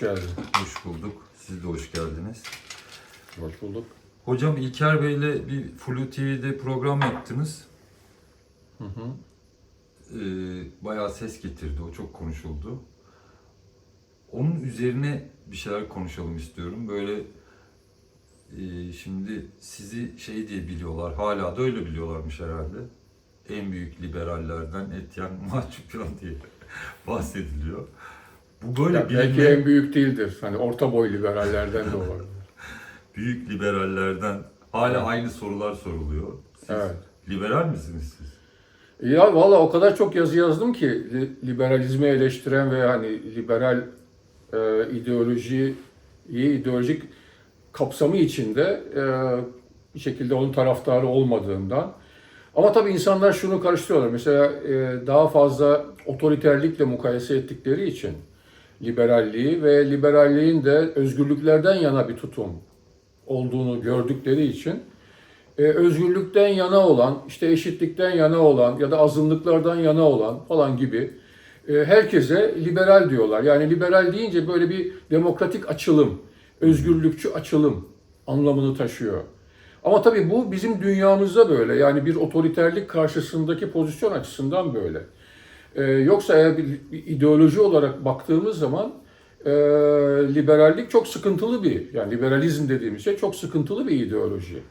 Hoş geldin. Hoş bulduk. Siz de hoş geldiniz. Hoş bulduk. Hocam İlker Bey'le bir Flu TV'de program yaptınız. Hı hı. Ee, bayağı ses getirdi. O çok konuşuldu. Onun üzerine bir şeyler konuşalım istiyorum. Böyle e, şimdi sizi şey diye biliyorlar. Hala da öyle biliyorlarmış herhalde. En büyük liberallerden Etienne Mahçupyan diye bahsediliyor. Bu böyle Ya bir belki en büyük değildir. Hani orta boy liberallerden de olabilir. büyük liberallerden hala Evet. aynı sorular soruluyor. Siz Evet. liberal misiniz siz? Ya valla o kadar çok yazı yazdım ki li- liberalizmi eleştiren ve hani liberal e, ideolojiyi, ideolojik kapsamı içinde e, bir şekilde onun taraftarı olmadığımdan. Ama tabii insanlar şunu karıştırıyorlar. Mesela e, daha fazla otoriterlikle mukayese ettikleri için liberalliği ve liberalliğin de özgürlüklerden yana bir tutum olduğunu gördükleri için e, özgürlükten yana olan, işte eşitlikten yana olan ya da azınlıklardan yana olan falan gibi e, herkese liberal diyorlar. Yani liberal deyince böyle bir demokratik açılım, özgürlükçü açılım anlamını taşıyor. Ama tabii bu bizim dünyamızda böyle. Yani bir otoriterlik karşısındaki pozisyon açısından böyle. E, yoksa eğer bir, bir ideoloji olarak baktığımız zaman e, liberallik çok sıkıntılı bir, yani liberalizm dediğimiz şey çok sıkıntılı bir ideoloji.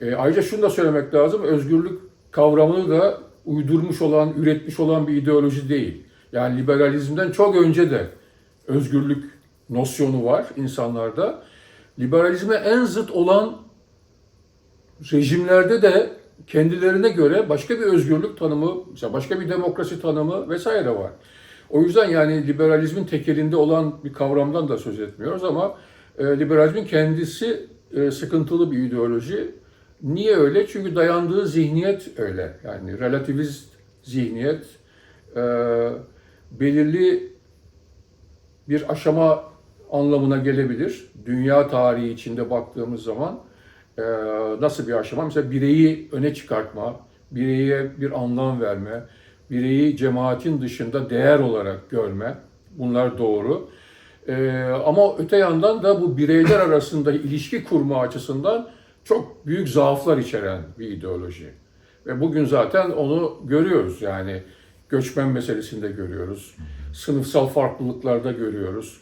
E, ayrıca şunu da söylemek lazım, özgürlük kavramını da uydurmuş olan, üretmiş olan bir ideoloji değil. Yani liberalizmden çok önce de özgürlük nosyonu var insanlarda. Liberalizme en zıt olan rejimlerde de kendilerine göre başka bir özgürlük tanımı, mesela başka bir demokrasi tanımı vesaire var. O yüzden yani liberalizmin tekelinde olan bir kavramdan da söz etmiyoruz ama e, liberalizmin kendisi e, sıkıntılı bir ideoloji. Niye öyle? Çünkü dayandığı zihniyet öyle. Yani relativist zihniyet e, belirli bir aşama anlamına gelebilir. Dünya tarihi içinde baktığımız zaman e, nasıl bir aşama? Mesela bireyi öne çıkartma, bireye bir anlam verme, bireyi cemaatin dışında değer olarak görme. Bunlar doğru. E, ama öte yandan da bu bireyler arasında ilişki kurma açısından çok büyük zaaflar içeren bir ideoloji. Ve bugün zaten onu görüyoruz yani göçmen meselesinde görüyoruz. Sınıfsal farklılıklarda görüyoruz.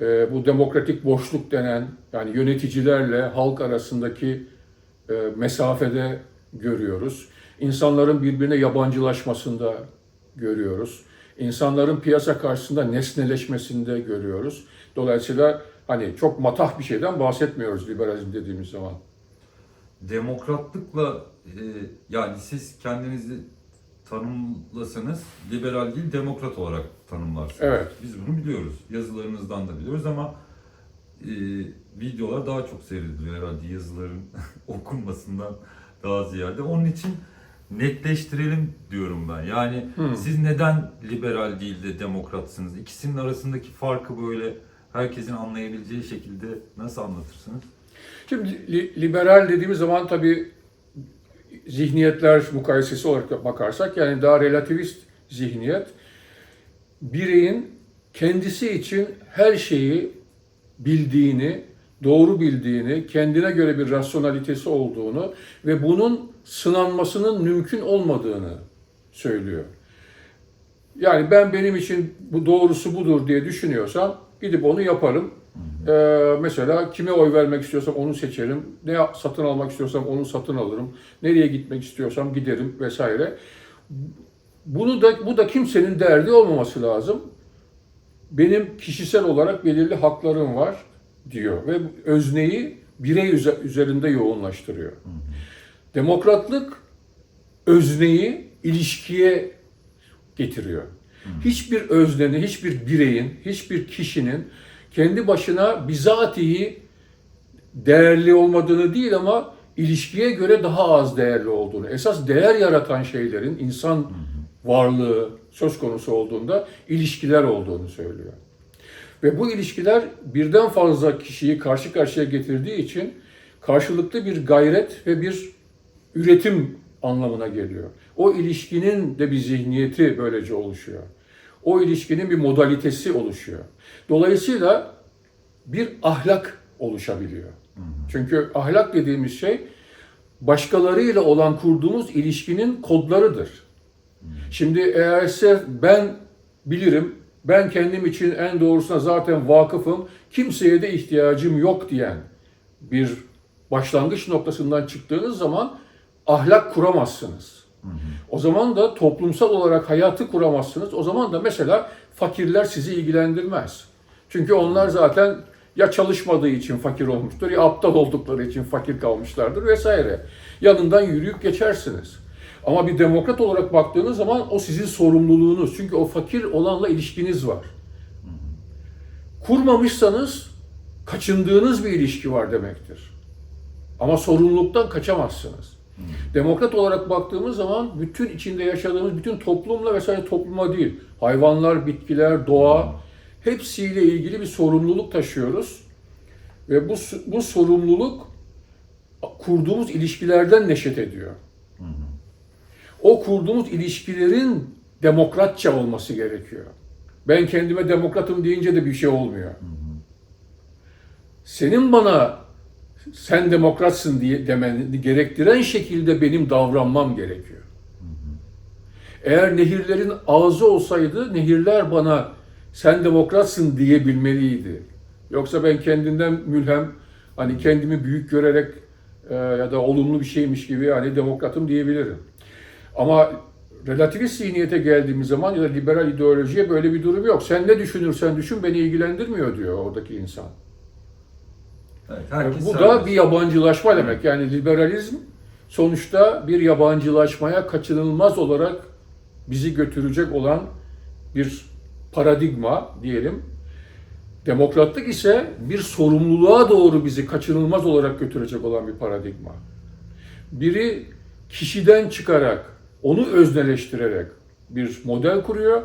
Ee, bu demokratik boşluk denen yani yöneticilerle halk arasındaki e, mesafede görüyoruz. İnsanların birbirine yabancılaşmasında görüyoruz. İnsanların piyasa karşısında nesneleşmesinde görüyoruz. Dolayısıyla hani çok matah bir şeyden bahsetmiyoruz liberalizm dediğimiz zaman. Demokratlıkla e, yani siz kendinizi tanımlasanız liberal değil demokrat olarak tanımlarsınız. Evet. Biz bunu biliyoruz. Yazılarınızdan da biliyoruz ama e, videolar daha çok seyrediliyor herhalde yazıların okunmasından daha ziyade. Onun için netleştirelim diyorum ben. Yani Hmm. siz neden liberal değil de demokratsınız? İkisinin arasındaki farkı böyle herkesin anlayabileceği şekilde nasıl anlatırsınız? Şimdi li- liberal dediğimiz zaman tabii zihniyetler mukayesesi olarak bakarsak yani daha relativist zihniyet bireyin kendisi için her şeyi bildiğini, doğru bildiğini, kendine göre bir rasyonalitesi olduğunu ve bunun sınanmasının mümkün olmadığını söylüyor. Yani ben benim için bu doğrusu budur diye düşünüyorsam gidip onu yaparım. Ee, mesela kime oy vermek istiyorsam onu seçerim. Ne satın almak istiyorsam onu satın alırım. Nereye gitmek istiyorsam giderim vesaire. Bunu da bu da kimsenin derdi olmaması lazım. Benim kişisel olarak belirli haklarım var diyor ve özneyi birey üze- üzerinde yoğunlaştırıyor. Demokratlık özneyi ilişkiye getiriyor. Hiçbir öznenin, hiçbir bireyin, hiçbir kişinin kendi başına bizatihi değerli olmadığını değil ama ilişkiye göre daha az değerli olduğunu, esas değer yaratan şeylerin insan varlığı söz konusu olduğunda ilişkiler olduğunu söylüyor. Ve bu ilişkiler birden fazla kişiyi karşı karşıya getirdiği için karşılıklı bir gayret ve bir üretim anlamına geliyor. O ilişkinin de bir zihniyeti böylece oluşuyor. O ilişkinin bir modalitesi oluşuyor. Dolayısıyla bir ahlak oluşabiliyor. Çünkü ahlak dediğimiz şey başkalarıyla olan kurduğumuz ilişkinin kodlarıdır. Şimdi eğer ise ben bilirim, ben kendim için en doğrusuna zaten vakıfım, kimseye de ihtiyacım yok diyen bir başlangıç noktasından çıktığınız zaman ahlak kuramazsınız. O zaman da toplumsal olarak hayatı kuramazsınız. O zaman da mesela fakirler sizi ilgilendirmez. Çünkü onlar zaten ya çalışmadığı için fakir olmuştur ya aptal oldukları için fakir kalmışlardır vesaire. Yanından yürüyüp geçersiniz. Ama bir demokrat olarak baktığınız zaman o sizin sorumluluğunuz. Çünkü o fakir olanla ilişkiniz var. Kurmamışsanız kaçındığınız bir ilişki var demektir. Ama sorumluluktan kaçamazsınız. Demokrat olarak baktığımız zaman bütün içinde yaşadığımız bütün toplumla vesaire topluma değil, hayvanlar, bitkiler, doğa hepsiyle ilgili bir sorumluluk taşıyoruz. Ve bu bu sorumluluk kurduğumuz ilişkilerden neşet ediyor. O kurduğumuz ilişkilerin demokratça olması gerekiyor. Ben kendime demokratım deyince de bir şey olmuyor. Senin bana sen demokratsın diye demeni gerektiren şekilde benim davranmam gerekiyor. Eğer nehirlerin ağzı olsaydı nehirler bana sen demokratsın diyebilmeliydi. Yoksa ben kendinden mülhem hani kendimi büyük görerek e, ya da olumlu bir şeymiş gibi hani demokratım diyebilirim. Ama relativist zihniyete geldiğimiz zaman ya da liberal ideolojiye böyle bir durum yok. Sen ne düşünürsen düşün beni ilgilendirmiyor diyor oradaki insan. Evet, herkes bu da bir yabancılaşma demek. Yani liberalizm sonuçta bir yabancılaşmaya kaçınılmaz olarak bizi götürecek olan bir paradigma diyelim. Demokratlık ise bir sorumluluğa doğru bizi kaçınılmaz olarak götürecek olan bir paradigma. Biri kişiden çıkarak, onu özneleştirerek bir model kuruyor.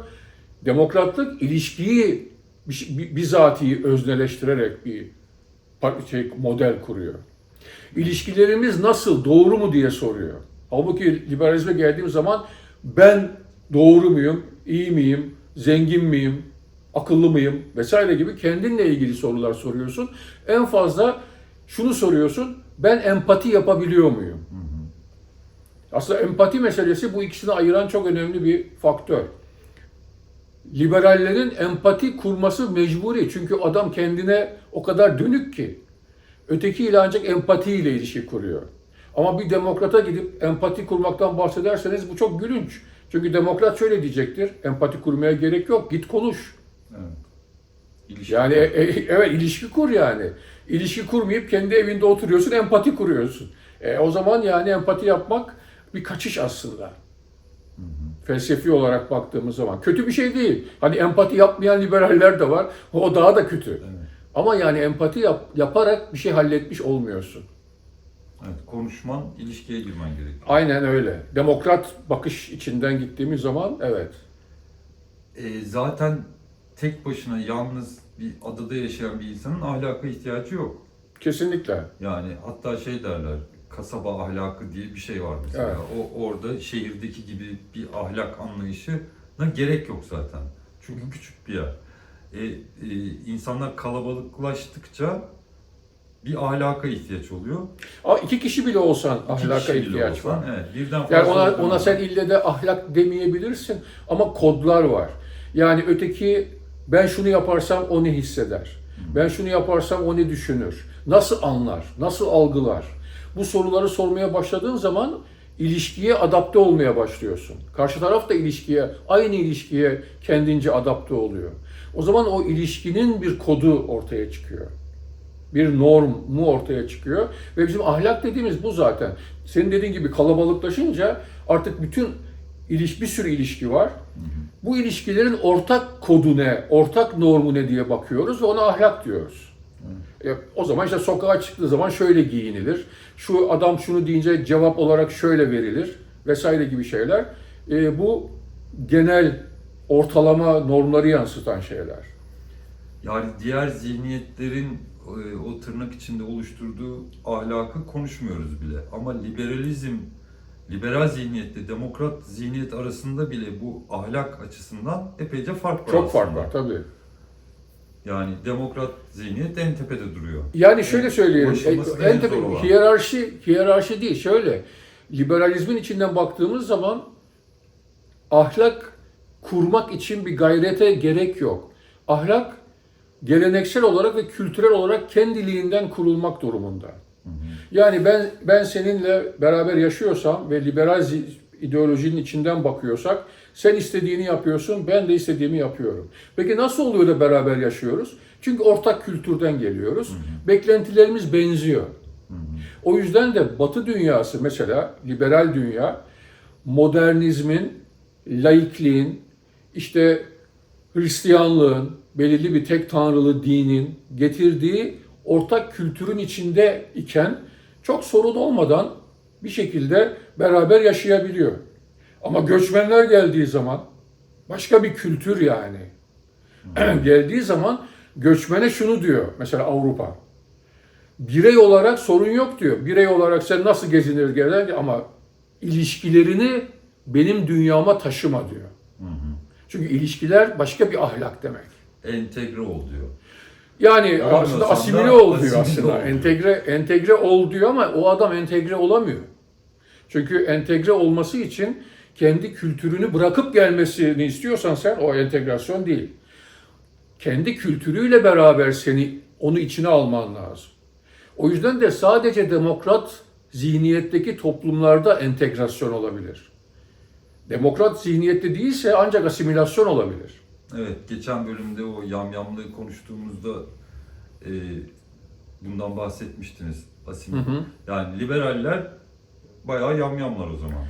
Demokratlık ilişkiyi bi- bizatihi özneleştirerek bir şey, model kuruyor. İlişkilerimiz nasıl, doğru mu diye soruyor. Halbuki liberalizme geldiğim zaman ben doğru muyum, iyi miyim, zengin miyim, akıllı mıyım vesaire gibi kendinle ilgili sorular soruyorsun. En fazla şunu soruyorsun, ben empati yapabiliyor muyum? Aslında empati meselesi bu ikisini ayıran çok önemli bir faktör. Liberallerin empati kurması mecburi. Çünkü adam kendine o kadar dönük ki. Ötekiyle ancak empatiyle ilişki kuruyor. Ama bir demokrata gidip empati kurmaktan bahsederseniz bu çok gülünç. Çünkü demokrat şöyle diyecektir. Empati kurmaya gerek yok. Git konuş. Evet. İlişki Yani e- e- evet ilişki kur yani. İlişki kurmayıp kendi evinde oturuyorsun, empati kuruyorsun. E, o zaman yani empati yapmak bir kaçış aslında. Felsefi olarak baktığımız zaman. Kötü bir şey değil. Hani empati yapmayan liberaller de var. O daha da kötü. Evet. Ama yani empati yap- yaparak bir şey halletmiş olmuyorsun. Evet, konuşman, ilişkiye girmen gerekiyor. Aynen öyle. Demokrat bakış içinden gittiğimiz zaman evet. E, zaten tek başına yalnız bir adada yaşayan bir insanın ahlaka ihtiyacı yok. Kesinlikle. Yani hatta şey derler, kasaba ahlakı diye bir şey var mesela. Evet. O orada şehirdeki gibi bir ahlak anlayışına gerek yok zaten. Çünkü küçük bir yer. E, e, insanlar kalabalıklaştıkça bir ahlaka ihtiyaç oluyor. Ama iki kişi bile olsan İki ahlaka bile ihtiyaç olsa, var. Evet, birden fazla Yani ona, ona sen ille de ahlak demeyebilirsin ama kodlar var. Yani öteki ben şunu yaparsam o ne hisseder? Ben şunu yaparsam o ne düşünür? Nasıl anlar? Nasıl algılar? Bu soruları sormaya başladığın zaman ilişkiye adapte olmaya başlıyorsun. Karşı taraf da ilişkiye, aynı ilişkiye kendince adapte oluyor. O zaman o ilişkinin bir kodu ortaya çıkıyor bir norm mu ortaya çıkıyor. Ve bizim ahlak dediğimiz bu zaten. Senin dediğin gibi kalabalıklaşınca artık bütün iliş bir sürü ilişki var. Bu ilişkilerin ortak kodu ne, ortak normu ne diye bakıyoruz ve ona ahlak diyoruz. O zaman işte sokağa çıktığı zaman şöyle giyinilir. Şu adam şunu deyince cevap olarak şöyle verilir vesaire gibi şeyler. E, bu genel ortalama normları yansıtan şeyler. Yani diğer zihniyetlerin e, o tırnak içinde oluşturduğu ahlakı konuşmuyoruz bile. Ama liberalizm liberal zihniyetle demokrat zihniyet arasında bile bu ahlak açısından epeyce fark var Çok fark aslında. var tabii. Yani demokrat zihniyet en tepede duruyor. Yani şöyle söyleyelim, en en tepe- hiyerarşi, hiyerarşi değil, şöyle, liberalizmin içinden baktığımız zaman ahlak kurmak için bir gayrete gerek yok. Ahlak geleneksel olarak ve kültürel olarak kendiliğinden kurulmak durumunda. Yani ben ben seninle beraber yaşıyorsam ve liberal ideolojinin içinden bakıyorsak sen istediğini yapıyorsun, ben de istediğimi yapıyorum. Peki nasıl oluyor da beraber yaşıyoruz? Çünkü ortak kültürden geliyoruz. Beklentilerimiz benziyor. O yüzden de Batı dünyası mesela liberal dünya modernizmin, laikliğin, işte Hristiyanlığın, belirli bir tek tanrılı dinin getirdiği ortak kültürün içinde iken çok sorun olmadan bir şekilde beraber yaşayabiliyor. Ama göçmenler geldiği zaman başka bir kültür yani. geldiği zaman göçmene şunu diyor mesela Avrupa. Birey olarak sorun yok diyor. Birey olarak sen nasıl gezinir gezer ama ilişkilerini benim dünyama taşıma diyor. Çünkü ilişkiler başka bir ahlak demek. Entegre ol diyor. Yani aslında da asimile ol diyor asimile aslında. ol diyor. Entegre entegre ol diyor ama o adam entegre olamıyor. Çünkü entegre olması için kendi kültürünü bırakıp gelmesini istiyorsan sen o entegrasyon değil. Kendi kültürüyle beraber seni onu içine alman lazım. O yüzden de sadece demokrat zihniyetteki toplumlarda entegrasyon olabilir. Demokrat zihniyette değilse ancak asimilasyon olabilir. Evet, geçen bölümde o yamyamlığı konuştuğumuzda e, bundan bahsetmiştiniz Asim. Yani liberaller bayağı yamyamlar o zaman.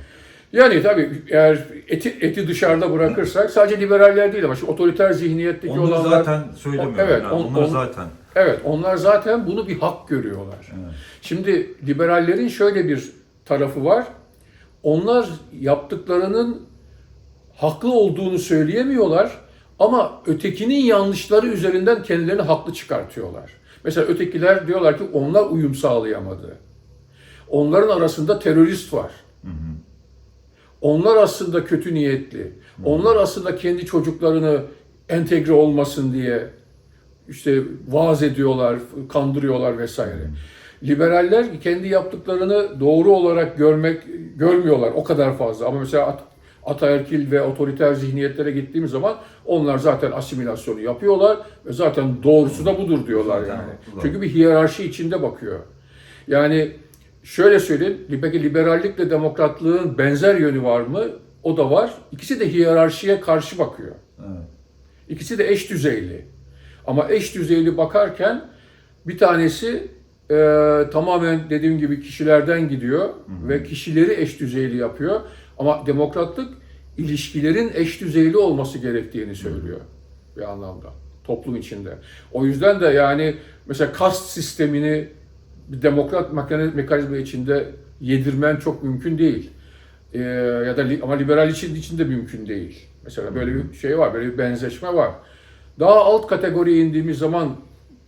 Yani tabii eğer eti, eti dışarıda bırakırsak sadece liberaller değil ama şu otoriter zihniyetteki Onları olanlar zaten söylemiyorum. Evet, yani. on- Onlar on- zaten. evet onlar zaten bunu bir hak görüyorlar. Evet. Şimdi liberallerin şöyle bir tarafı var. Onlar yaptıklarının haklı olduğunu söyleyemiyorlar ama ötekinin yanlışları üzerinden kendilerini haklı çıkartıyorlar. Mesela ötekiler diyorlar ki onlar uyum sağlayamadı. Onların arasında terörist var. Onlar aslında kötü niyetli. Onlar aslında kendi çocuklarını entegre olmasın diye işte vaaz ediyorlar, kandırıyorlar vesaire. Liberaller kendi yaptıklarını doğru olarak görmek görmüyorlar o kadar fazla. Ama mesela at, ataerkil ve otoriter zihniyetlere gittiğimiz zaman onlar zaten asimilasyonu yapıyorlar ve zaten doğrusu da budur diyorlar yani. Çünkü bir hiyerarşi içinde bakıyor. Yani şöyle söyleyeyim, peki liberallikle demokratlığın benzer yönü var mı? O da var. İkisi de hiyerarşiye karşı bakıyor. Evet. İkisi de eş düzeyli. Ama eş düzeyli bakarken bir tanesi e, tamamen dediğim gibi kişilerden gidiyor ve kişileri eş düzeyli yapıyor. Ama demokratlık ilişkilerin eş düzeyli olması gerektiğini söylüyor bir anlamda toplum içinde. O yüzden de yani mesela kast sistemini bir demokrat mekani- mekanizma içinde yedirmen çok mümkün değil. Ee, ya da ama liberal için için de mümkün değil. Mesela böyle bir şey var, böyle bir benzeşme var. Daha alt kategoriye indiğimiz zaman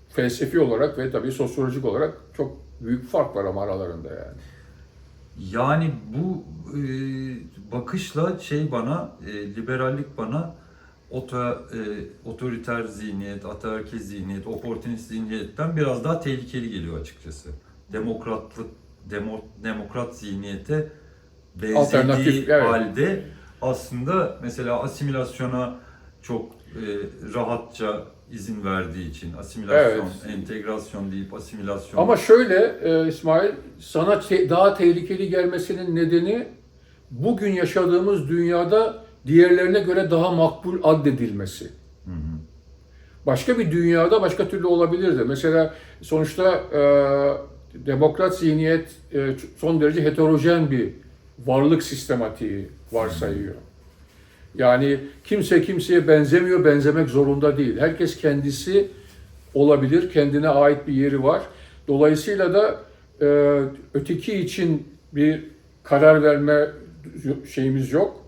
felsefi olarak ve tabii sosyolojik olarak çok büyük fark var ama aralarında yani. Yani bu e, bakışla şey bana, e, liberallik bana oto, e, otoriter zihniyet, ataerkil zihniyet, oportunist zihniyetten biraz daha tehlikeli geliyor açıkçası. Demokratlık, demo, demokrat zihniyete benzediği evet. halde aslında mesela asimilasyona çok e, rahatça izin verdiği için asimilasyon, entegrasyon deyip asimilasyon Ama şöyle e, İsmail, sana te- daha tehlikeli gelmesinin nedeni bugün yaşadığımız dünyada diğerlerine göre daha makbul addedilmesi. Başka bir dünyada başka türlü olabilirdi. Mesela sonuçta e, demokrat zihniyet e, son derece heterojen bir varlık sistematiği varsayıyor. Yani kimse kimseye benzemiyor, benzemek zorunda değil. Herkes kendisi olabilir, kendine ait bir yeri var. Dolayısıyla da e, öteki için bir karar verme şeyimiz yok,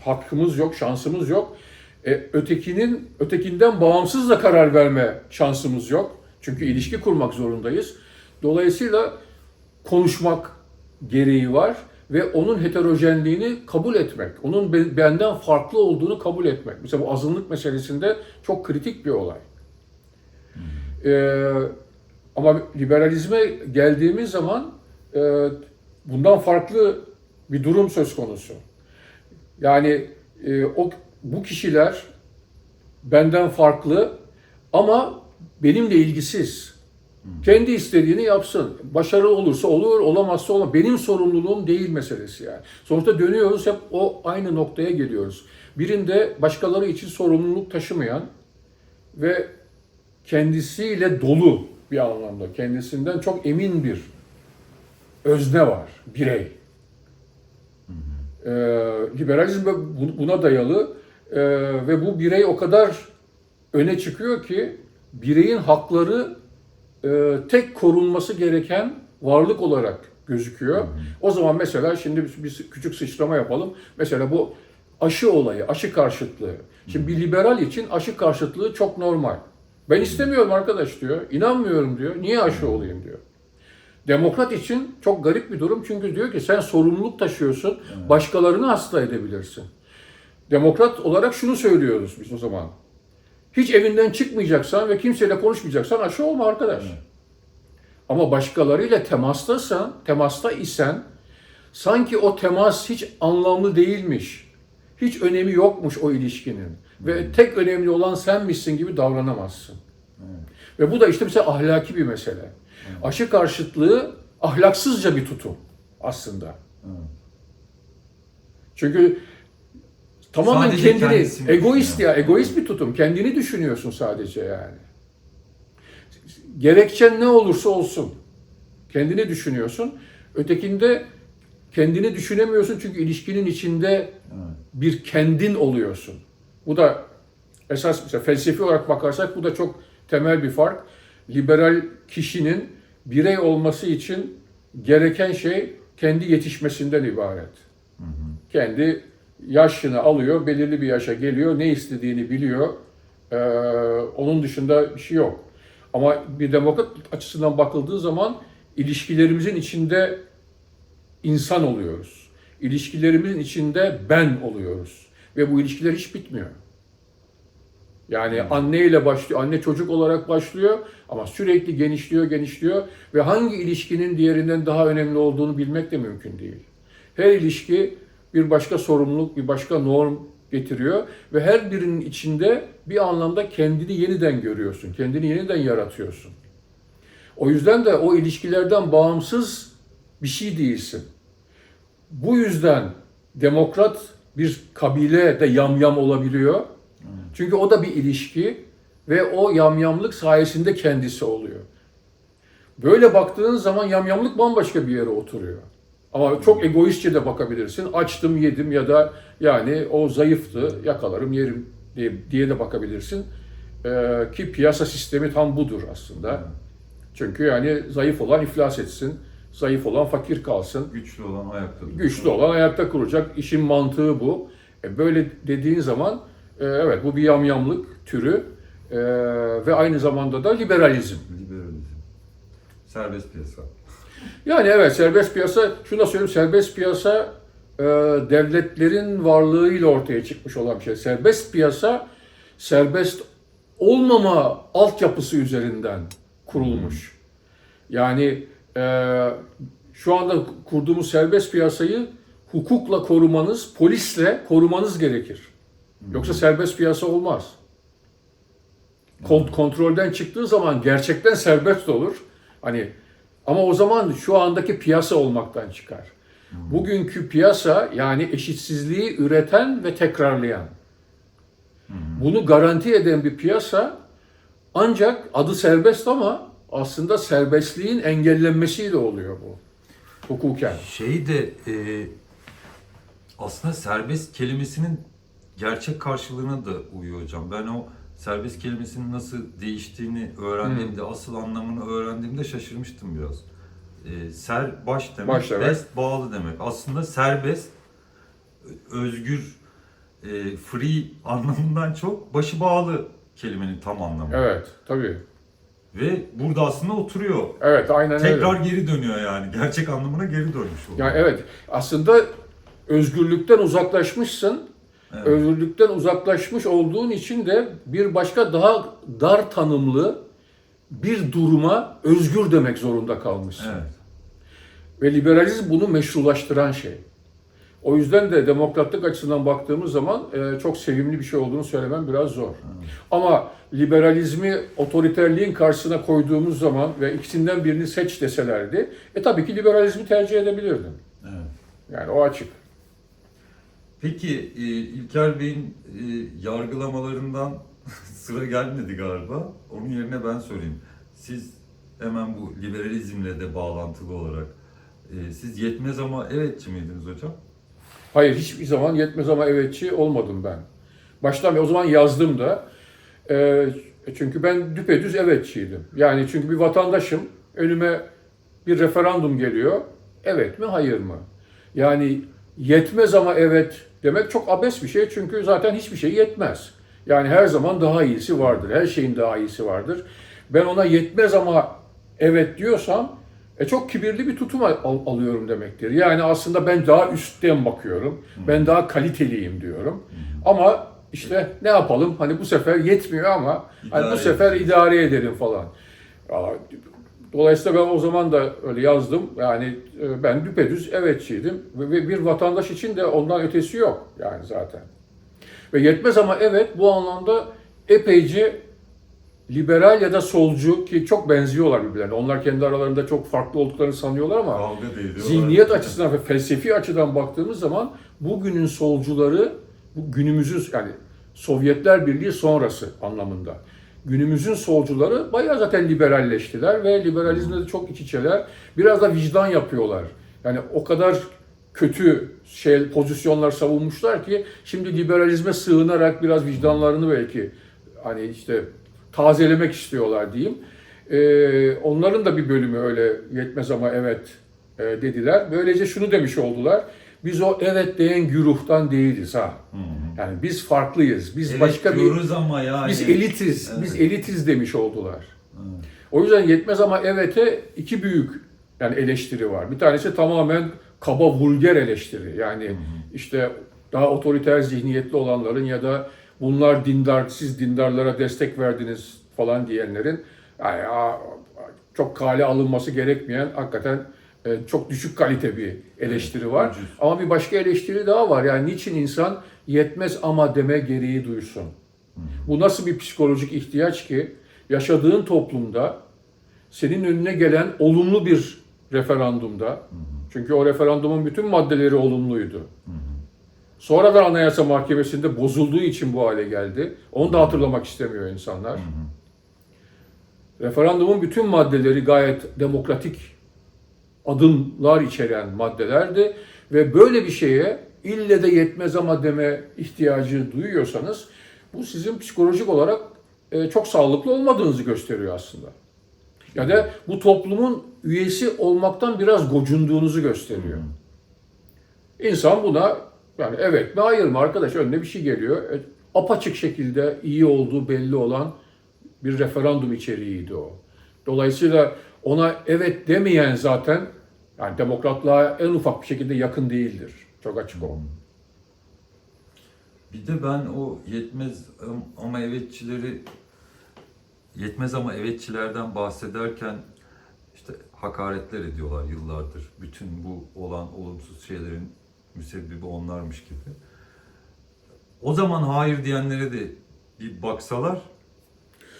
hakkımız yok, şansımız yok. E, ötekinin ötekinden bağımsız da karar verme şansımız yok. Çünkü ilişki kurmak zorundayız. Dolayısıyla konuşmak gereği var ve onun heterojenliğini kabul etmek, onun be- benden farklı olduğunu kabul etmek. Mesela bu azınlık meselesinde çok kritik bir olay. Ee, ama liberalizme geldiğimiz zaman e, bundan farklı bir durum söz konusu. Yani e, o bu kişiler benden farklı ama benimle ilgisiz. Kendi istediğini yapsın. Başarılı olursa olur, olamazsa olmaz. Benim sorumluluğum değil meselesi yani. Sonuçta dönüyoruz hep o aynı noktaya geliyoruz. Birinde başkaları için sorumluluk taşımayan ve kendisiyle dolu bir anlamda, kendisinden çok emin bir özne var, birey. Ee, liberalizm buna dayalı Ee, ve bu birey o kadar öne çıkıyor ki bireyin hakları e, tek korunması gereken varlık olarak gözüküyor. O zaman mesela şimdi biz, biz küçük sıçrama yapalım. Mesela bu aşı olayı, aşı karşıtlığı. Şimdi bir liberal için aşı karşıtlığı çok normal. Ben istemiyorum arkadaş diyor, inanmıyorum diyor, niye aşı olayım diyor. Demokrat için çok garip bir durum çünkü diyor ki sen sorumluluk taşıyorsun, başkalarını hasta edebilirsin. Demokrat olarak şunu söylüyoruz biz o zaman. Hiç evinden çıkmayacaksan ve kimseyle konuşmayacaksan aşı olma arkadaş. Ama başkalarıyla temastasın, temasta isen sanki o temas hiç anlamlı değilmiş. Hiç önemi yokmuş o ilişkinin. Ve tek önemli olan senmişsin gibi davranamazsın. Ve bu da işte mesela ahlaki bir mesele. Aşı karşıtlığı ahlaksızca bir tutum aslında. Çünkü tamamen Sadece kendini, egoist ya, egoist bir tutum. Kendini düşünüyorsun sadece yani. Gerekçen ne olursa olsun. Kendini düşünüyorsun. Ötekinde kendini düşünemiyorsun çünkü ilişkinin içinde bir kendin oluyorsun. Bu da esas mesela felsefi olarak bakarsak bu da çok temel bir fark. Liberal kişinin birey olması için gereken şey kendi yetişmesinden ibaret. Kendi yaşını alıyor, belirli bir yaşa geliyor, ne istediğini biliyor. Ee, onun dışında bir şey yok. Ama bir demokrat açısından bakıldığı zaman ilişkilerimizin içinde insan oluyoruz. İlişkilerimizin içinde ben oluyoruz. Ve bu ilişkiler hiç bitmiyor. Yani anne ile başlıyor, anne çocuk olarak başlıyor ama sürekli genişliyor, genişliyor ve hangi ilişkinin diğerinden daha önemli olduğunu bilmek de mümkün değil. Her ilişki bir başka sorumluluk, bir başka norm getiriyor ve her birinin içinde bir anlamda kendini yeniden görüyorsun, kendini yeniden yaratıyorsun. O yüzden de o ilişkilerden bağımsız bir şey değilsin. Bu yüzden demokrat bir kabile de yamyam olabiliyor. Çünkü o da bir ilişki ve o yamyamlık sayesinde kendisi oluyor. Böyle baktığın zaman yamyamlık bambaşka bir yere oturuyor. Ama çok egoistçe de bakabilirsin. Açtım, yedim ya da yani o zayıftı, yakalarım, yerim diye, diye de bakabilirsin. Ee, ki piyasa sistemi tam budur aslında. Çünkü yani zayıf olan iflas etsin, zayıf olan fakir kalsın. Güçlü olan ayakta duruyor. Güçlü olan ayakta kuracak. İşin mantığı bu. E, böyle dediğin zaman e, evet bu bir yamyamlık türü e, ve aynı zamanda da liberalizm. Liberalizm. Serbest piyasa. Yani evet serbest piyasa, şunu da söyleyeyim serbest piyasa e, devletlerin varlığıyla ortaya çıkmış olan bir şey. Serbest piyasa serbest olmama altyapısı üzerinden kurulmuş. Yani e, şu anda kurduğumuz serbest piyasayı hukukla korumanız, polisle korumanız gerekir. Yoksa serbest piyasa olmaz. Kont- kontrolden çıktığı zaman gerçekten serbest olur. Hani ama o zaman şu andaki piyasa olmaktan çıkar. Bugünkü piyasa yani eşitsizliği üreten ve tekrarlayan. Bunu garanti eden bir piyasa ancak adı serbest ama aslında serbestliğin engellenmesiyle oluyor bu. Hukuken. Şey de e, aslında serbest kelimesinin gerçek karşılığına da uyuyor hocam. Ben o serbest kelimesinin nasıl değiştiğini öğrendiğimde, asıl anlamını öğrendiğimde şaşırmıştım biraz. E, ser baş demek, Baş demek. best bağlı demek. Aslında serbest, özgür, e, free anlamından çok başı bağlı kelimenin tam anlamı. Evet, tabii. Ve burada aslında oturuyor. Evet, aynen öyle. Tekrar geri dönüyor yani. Gerçek anlamına geri dönmüş oluyor. Yani evet, aslında özgürlükten uzaklaşmışsın. Evet. Özgürlükten uzaklaşmış olduğun için de bir başka daha dar tanımlı bir duruma özgür demek zorunda kalmışsın. Evet. Ve liberalizm bunu meşrulaştıran şey. O yüzden de demokratlık açısından baktığımız zaman e, çok sevimli bir şey olduğunu söylemem biraz zor. Ama liberalizmi otoriterliğin karşısına koyduğumuz zaman ve ikisinden birini seç deselerdi, e tabii ki liberalizmi tercih edebilirdim. Evet. Yani o açık. Peki e, İlker Bey'in e, yargılamalarından sıra gelmedi galiba. Onun yerine ben sorayım. Siz hemen bu liberalizmle de bağlantılı olarak e, siz yetmez ama evetçi miydiniz hocam? Hayır hiçbir zaman yetmez ama evetçi olmadım ben. Baştan o zaman yazdım da. E, çünkü ben düpedüz evetçiydim. Yani çünkü bir vatandaşım önüme bir referandum geliyor. Evet mi hayır mı? Yani yetmez ama evet demek çok abes bir şey çünkü zaten hiçbir şey yetmez. Yani her zaman daha iyisi vardır. Her şeyin daha iyisi vardır. Ben ona yetmez ama evet diyorsam e çok kibirli bir tutum al- alıyorum demektir. Yani aslında ben daha üstten bakıyorum. Ben daha kaliteliyim diyorum. Ama işte ne yapalım? Hani bu sefer yetmiyor ama hani bu sefer idare edelim falan. Dolayısıyla ben o zaman da öyle yazdım. Yani e, ben düpedüz evetçiydim. Ve bir vatandaş için de ondan ötesi yok yani zaten. Ve yetmez ama evet bu anlamda epeyce liberal ya da solcu ki çok benziyorlar birbirlerine. Onlar kendi aralarında çok farklı olduklarını sanıyorlar ama zihniyet açısından ve felsefi açıdan baktığımız zaman bugünün solcuları bu günümüzün yani Sovyetler Birliği sonrası anlamında. Günümüzün solcuları bayağı zaten liberalleştiler ve liberalizmle de çok iç içeler. Biraz da vicdan yapıyorlar. Yani o kadar kötü şey pozisyonlar savunmuşlar ki şimdi liberalizme sığınarak biraz vicdanlarını belki hani işte tazelemek istiyorlar diyeyim. Ee, onların da bir bölümü öyle yetmez ama evet e, dediler. Böylece şunu demiş oldular. Biz o evet diyen güruhtan değiliz ha. Yani biz farklıyız. Biz Evet başka bir ama yani. biz elitiz. Biz Evet. elitiz demiş oldular. O yüzden yetmez ama evet'e iki büyük yani eleştiri var. Bir tanesi tamamen kaba vulger eleştiri. Yani işte daha otoriter zihniyetli olanların ya da bunlar dindar, siz dindarlara destek verdiniz falan diyenlerin yani çok kale alınması gerekmeyen hakikaten çok düşük kalite bir eleştiri var. ucuz. Ama bir başka eleştiri daha var. Yani niçin insan yetmez ama deme gereği duysun? Bu nasıl bir psikolojik ihtiyaç ki yaşadığın toplumda senin önüne gelen olumlu bir referandumda çünkü o referandumun bütün maddeleri olumluydu. Sonradan Anayasa Mahkemesi'nde bozulduğu için bu hale geldi. Onu da hatırlamak istemiyor insanlar. Referandumun bütün maddeleri gayet demokratik adımlar içeren maddelerdi ve böyle bir şeye ille de yetmez ama deme ihtiyacı duyuyorsanız bu sizin psikolojik olarak e, çok sağlıklı olmadığınızı gösteriyor aslında. Ya da bu toplumun üyesi olmaktan biraz gocunduğunuzu gösteriyor. İnsan buna yani evet mi hayır mı arkadaş önüne bir şey geliyor. E, apaçık şekilde iyi olduğu belli olan bir referandum içeriğiydi o. Dolayısıyla ona evet demeyen zaten yani demokratlığa en ufak bir şekilde yakın değildir. Çok açık o. Bir de ben o yetmez am- ama evetçileri yetmez ama evetçilerden bahsederken işte hakaretler ediyorlar yıllardır. Bütün bu olan olumsuz şeylerin müsebbibi onlarmış gibi. O zaman hayır diyenlere de bir baksalar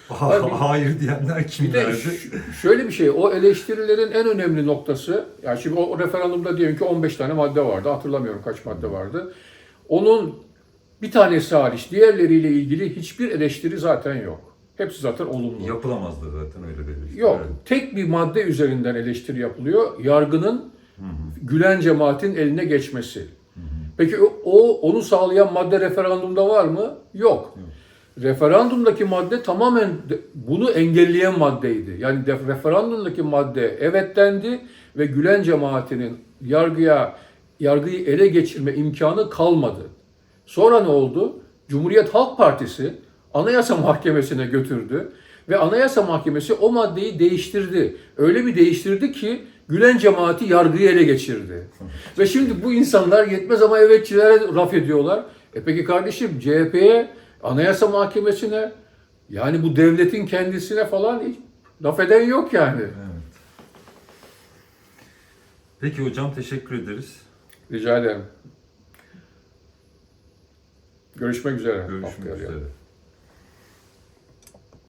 Tabii. hayır diyenler Bir de kimlerdi? şöyle bir şey, o eleştirilerin en önemli noktası, yani şimdi o referandumda diyelim ki 15 tane madde vardı, hatırlamıyorum kaç madde vardı. Onun bir tanesi hariç diğerleriyle ilgili hiçbir eleştiri zaten yok. Hepsi zaten olumlu. Yapılamazdı zaten öyle bir eleştiri. Yok. Tek bir madde üzerinden eleştiri yapılıyor. Yargının Gülen cemaatin eline geçmesi. Peki o, o onu sağlayan madde referandumda var mı? Yok. Referandumdaki madde tamamen bunu engelleyen maddeydi. Yani referandumdaki madde evet dendi ve Gülen cemaatinin yargıya yargıyı ele geçirme imkanı kalmadı. Sonra ne oldu? Cumhuriyet Halk Partisi Anayasa Mahkemesi'ne götürdü Ve Anayasa Mahkemesi o maddeyi değiştirdi. Öyle bir değiştirdi ki Gülen cemaati yargıyı ele geçirdi. Ve şimdi bu insanlar yetmez ama evetçilere laf ediyorlar. E peki kardeşim CHP'ye, Anayasa Mahkemesi'ne yani bu devletin kendisine falan laf eden yok yani. Evet. Peki hocam teşekkür ederiz. Rica ederim. Görüşmek üzere. Görüşmek üzere.